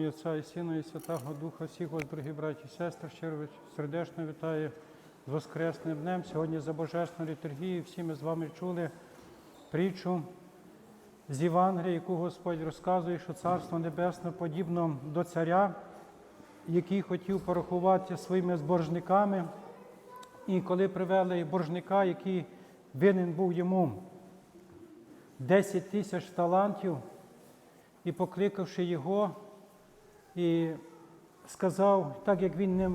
ім'я Отця і Сина, і Святого Духа, всіх вас, дорогі браті і сестри, щиро сердечно вітаю з Воскресним днем. Сьогодні за Божественною літургією всі ми з вами чули притчу з Євангелія, яку Господь розказує, що Царство Небесне подібно до царя, який хотів порахувати своїми зборжниками. І коли привели боржника, який винен був йому 10 тисяч талантів, і покликавши його, і сказав, так як він не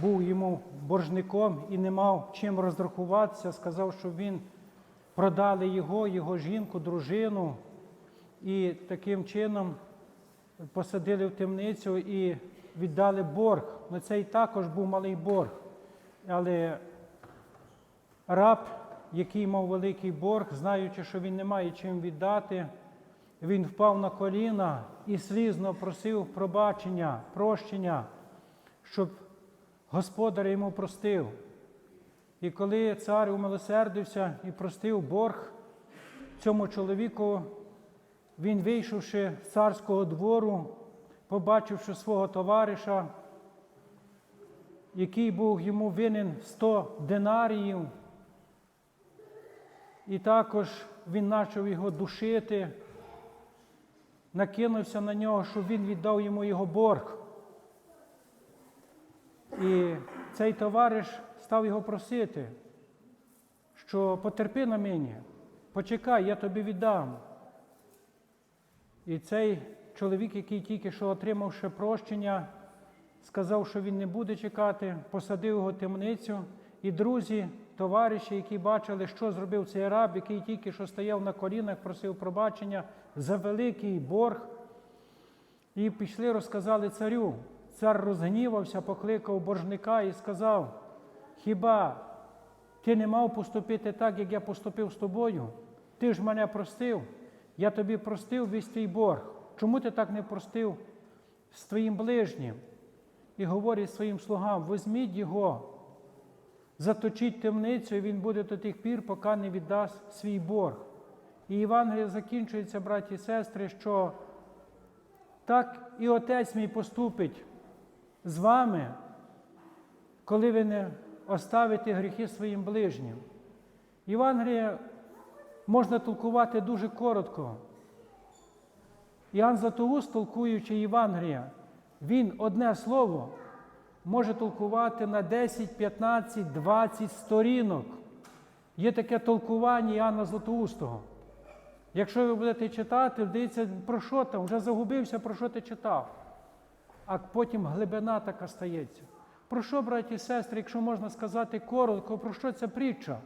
був йому боржником і не мав чим розрахуватися, сказав, що він продали його, його жінку, дружину, і таким чином посадили в темницю і віддали борг. Ну, це і також був малий борг. Але раб, який мав великий борг, знаючи, що він не має чим віддати, він впав на коліна і слізно просив пробачення, прощення, щоб господар йому простив. І коли цар умилосердився і простив борг цьому чоловіку, він, вийшовши з царського двору, побачивши свого товариша, який був йому винен 100 динаріїв, і також він почав його душити, накинувся на нього, щоб він віддав йому його борг. І цей товариш став його просити, що потерпи на мені, почекай, я тобі віддам. І цей чоловік, який тільки що отримав ще прощення, сказав, що він не буде чекати, посадив його в темницю. І друзі, товариші, які бачили, що зробив цей раб, який тільки що стояв на колінах, просив пробачення за великий борг. І пішли, розказали царю. Цар розгнівався, покликав боржника і сказав: Хіба ти не мав поступити так, як я поступив з тобою? Ти ж мене простив, я тобі простив весь твій борг. Чому ти так не простив з твоїм ближнім? І говорить своїм слугам: візьміть його, заточіть темницю, і він буде до тих пір, поки не віддасть свій борг. І Євангеліє закінчується, браті і сестри, що так і Отець мій поступить з вами, коли ви не оставите гріхи своїм ближнім. Євангеліє можна толкувати дуже коротко. Іоанн Златоуст, толкуючи Євангелія, він одне слово може толкувати на 10, 15, 20 сторінок. Є таке толкування Іоанна Златоустого. Якщо ви будете читати, дивіться, про що там, вже загубився, про що ти читав. А потім глибина така стається. Про що, браті і сестри, якщо можна сказати коротко, про що ця притча?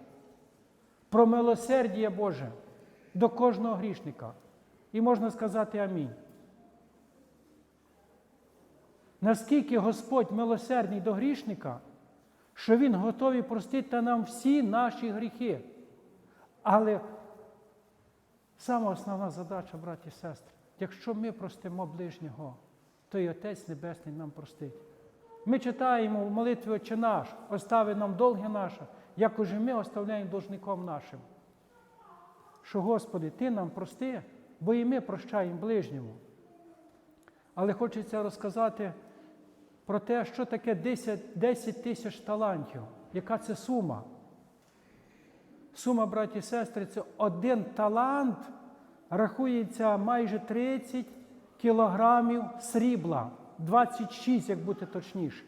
Про милосердя Боже до кожного грішника. І можна сказати амінь. Наскільки Господь милосердний до грішника, що Він готовий простити нам всі наші гріхи. Але сама основна задача, браті і сестри, якщо ми простимо ближнього, то і Отець Небесний нам простить. Ми читаємо в молитві Отче наш, остави нам долги наше, як уже ми оставляємо должником нашим. Що, Господи, Ти нам прости, бо і ми прощаємо ближньому. Але хочеться розказати про те, що таке 10, 10 тисяч талантів, яка це сума. Сума, браті і сестри, це один талант рахується майже 30 кілограмів срібла, 26, як бути точніше.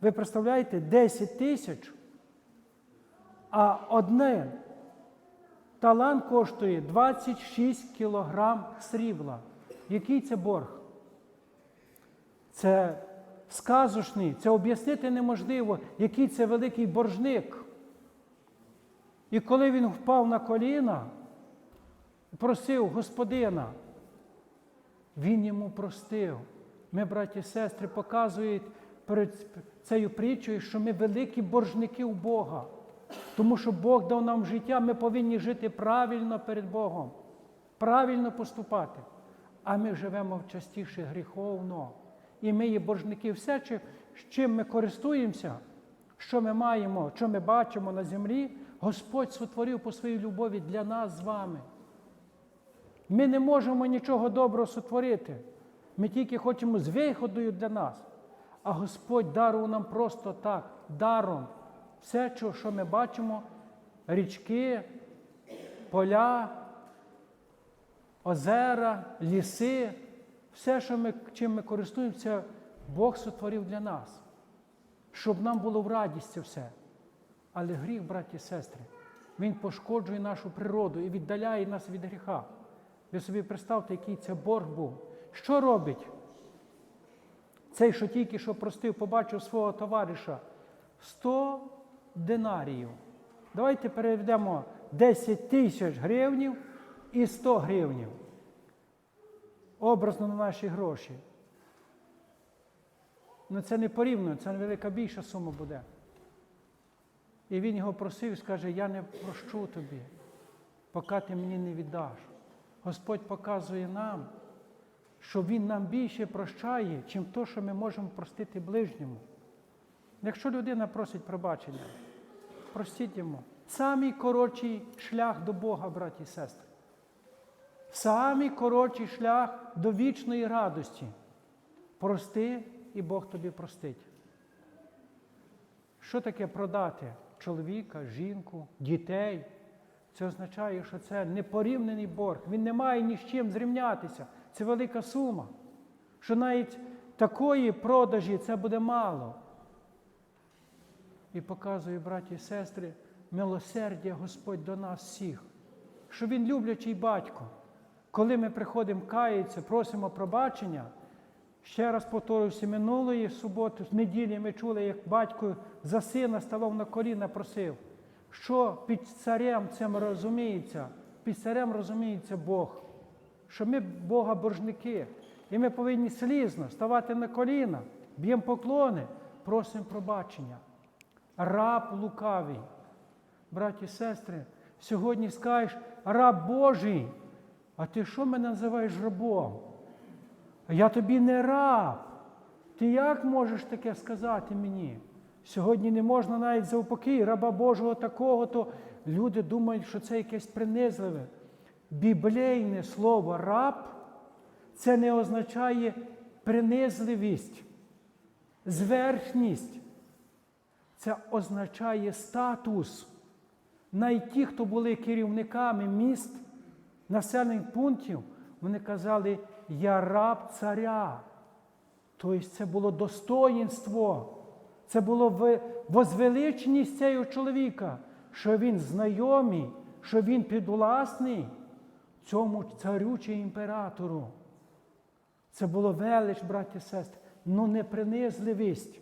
Ви представляєте, 10 тисяч, а одне талант коштує 26 кілограм срібла. Який це борг? Це сказочний, це об'яснити неможливо, який це великий боржник. І коли він впав на коліна, просив Господина, він йому простив. Ми, браті і сестри, показують перед цією притчою, що ми великі боржники у Бога. Тому що Бог дав нам життя, ми повинні жити правильно перед Богом, правильно поступати. А ми живемо частіше гріховно. І ми є боржники. Все, чим ми користуємося, що ми маємо, що ми бачимо на землі, Господь сотворив по своїй любові для нас з вами. Ми не можемо нічого доброго сотворити. Ми тільки хочемо з виходою для нас. А Господь дарував нам просто так, даром. Все, що- ми бачимо, річки, поля, озера, ліси, все, що ми, чим ми користуємося, Бог сотворив для нас, щоб нам було в радість все. Але гріх, браті і сестри, він пошкоджує нашу природу і віддаляє нас від гріха. Ви собі представте, який це борг був. Що робить? Цей, що тільки що простив, побачив свого товариша 100 динаріїв. Давайте переведемо 10 тисяч гривнів і 100 гривнів. Образно на наші гроші. Ну це не порівняно, це велика більша сума буде. І він його просив і скаже, я не прощу тобі, поки ти мені не віддаш. Господь показує нам, що Він нам більше прощає, чим то, що ми можемо простити ближньому. Якщо людина просить пробачення, простіть йому. Самий коротший шлях до Бога, браті і сестри. Самий коротший шлях до вічної радості. Прости, і Бог тобі простить. Що таке продати чоловіка, жінку, дітей? Це означає, що це непорівнений борг. Він не має ні з чим зрівнятися. Це велика сума. Що навіть такої продажі це буде мало. І показує, браті і сестри, милосердя Господь до нас всіх, що Він люблячий батько. Коли ми приходимо каятися, просимо пробачення, ще раз повторюся, минулої суботи, з неділі ми чули, як батько за сина ставав на коліна, просив, що під царем цим розуміється, під царем розуміється Бог, що ми Бога боржники, і ми повинні слізно ставати на коліна, б'ємо поклони, просимо пробачення. Раб лукавий. Браті і сестри, сьогодні скажеш, раб Божий, а ти що мене називаєш рабом? Я тобі не раб. Ти як можеш таке сказати мені? Сьогодні не можна навіть заупокій раба Божого такого, то люди думають, що це якесь принизливе. Біблійне слово раб це не означає принизливість, зверхність. Це означає статус. Навіть ті, хто були керівниками міст, населених пунктів, вони казали, я раб царя. Тобто це було достоїнство, це було возвеличеність цього чоловіка, що він знайомий, що він підвласний цьому царю чи імператору. Це було велич, браті і сестри, ну не принизливість.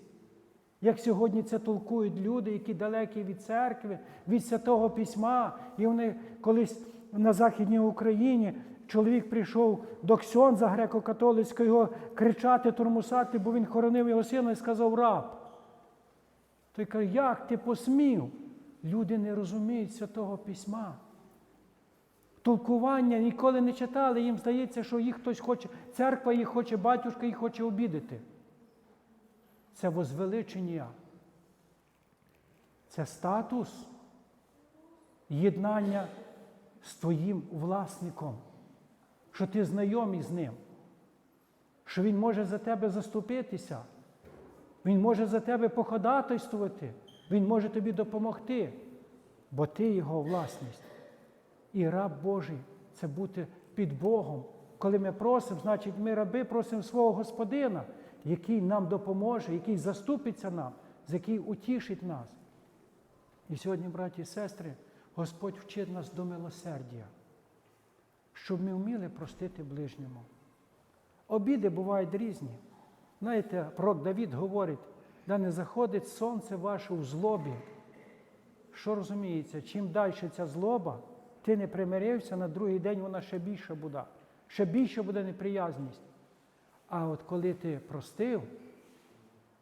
Як сьогодні це толкують люди, які далекі від церкви, від святого письма, і вони колись на Західній Україні чоловік прийшов до Ксьонза греко-католицького кричати, тормусати, бо він хоронив його сина і сказав раб. Той каже, як ти посмів? Люди не розуміють святого письма. Толкування ніколи не читали, їм здається, що їх хтось хоче, церква їх хоче, батюшка їх хоче обідати. Це возвеличення. Це статус єднання з твоїм власником, що ти знайомий з ним, що він може за тебе заступитися, він може за тебе походатайствувати, він може тобі допомогти, бо ти його власність. І раб Божий це бути під Богом. Коли ми просимо, значить ми раби просимо свого Господина, який нам допоможе, який заступиться нам, з який утішить нас. І сьогодні, браті і сестри, Господь вчить нас до милосердя, щоб ми вміли простити ближньому. Обіди бувають різні. Знаєте, пророк Давід говорить, да не заходить сонце ваше у злобі. Що розуміється, чим далі ця злоба, ти не примирився, на другий день вона ще більше буде. Ще більше буде неприязність. А от коли ти простив,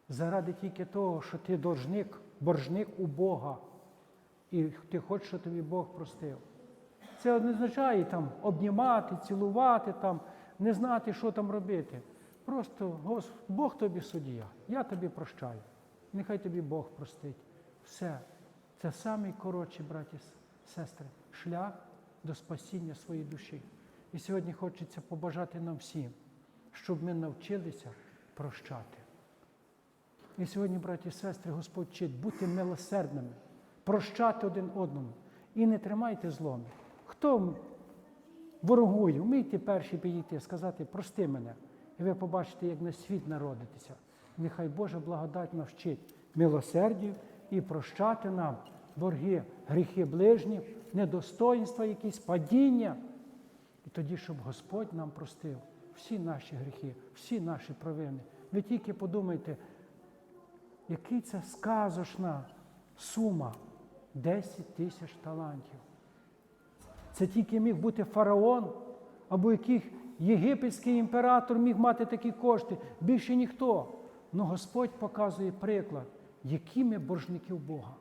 заради тільки того, що ти должник, боржник у Бога, і ти хочеш, щоб тобі Бог простив. Це не означає там обнімати, цілувати, там, не знати, що там робити. Просто Бог тобі суддя, я тобі прощаю. Нехай тобі Бог простить. Все. Це самий коротший, браті сестри, шлях до спасіння своєї душі. І сьогодні хочеться побажати нам всім, щоб ми навчилися прощати. І сьогодні, браті і сестри, Господь вчить бути милосердними, прощати один одному і не тримайте злом. Хто ворогує, вмійте перші підійти, сказати, прости мене. І ви побачите, як на світ народитися. Нехай Божа благодать навчить милосердю і прощати нам борги, гріхи ближні, недостоїнства, якісь падіння. І тоді, щоб Господь нам простив всі наші гріхи, всі наші провини. Ви тільки подумайте, який це сказочна сума 10 тисяч талантів. Це тільки міг бути фараон, або який єгипетський імператор міг мати такі кошти. Більше ніхто. Ну Господь показує приклад, які ми боржники в Бога.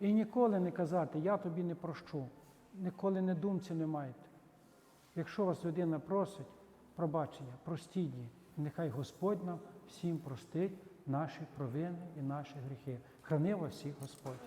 І ніколи не казати, я тобі не прощу. Ніколи не думці не маєте. Якщо вас людина просить пробачення, простіть її. Нехай Господь нам всім простить наші провини і наші гріхи. Храни вас всіх Господь.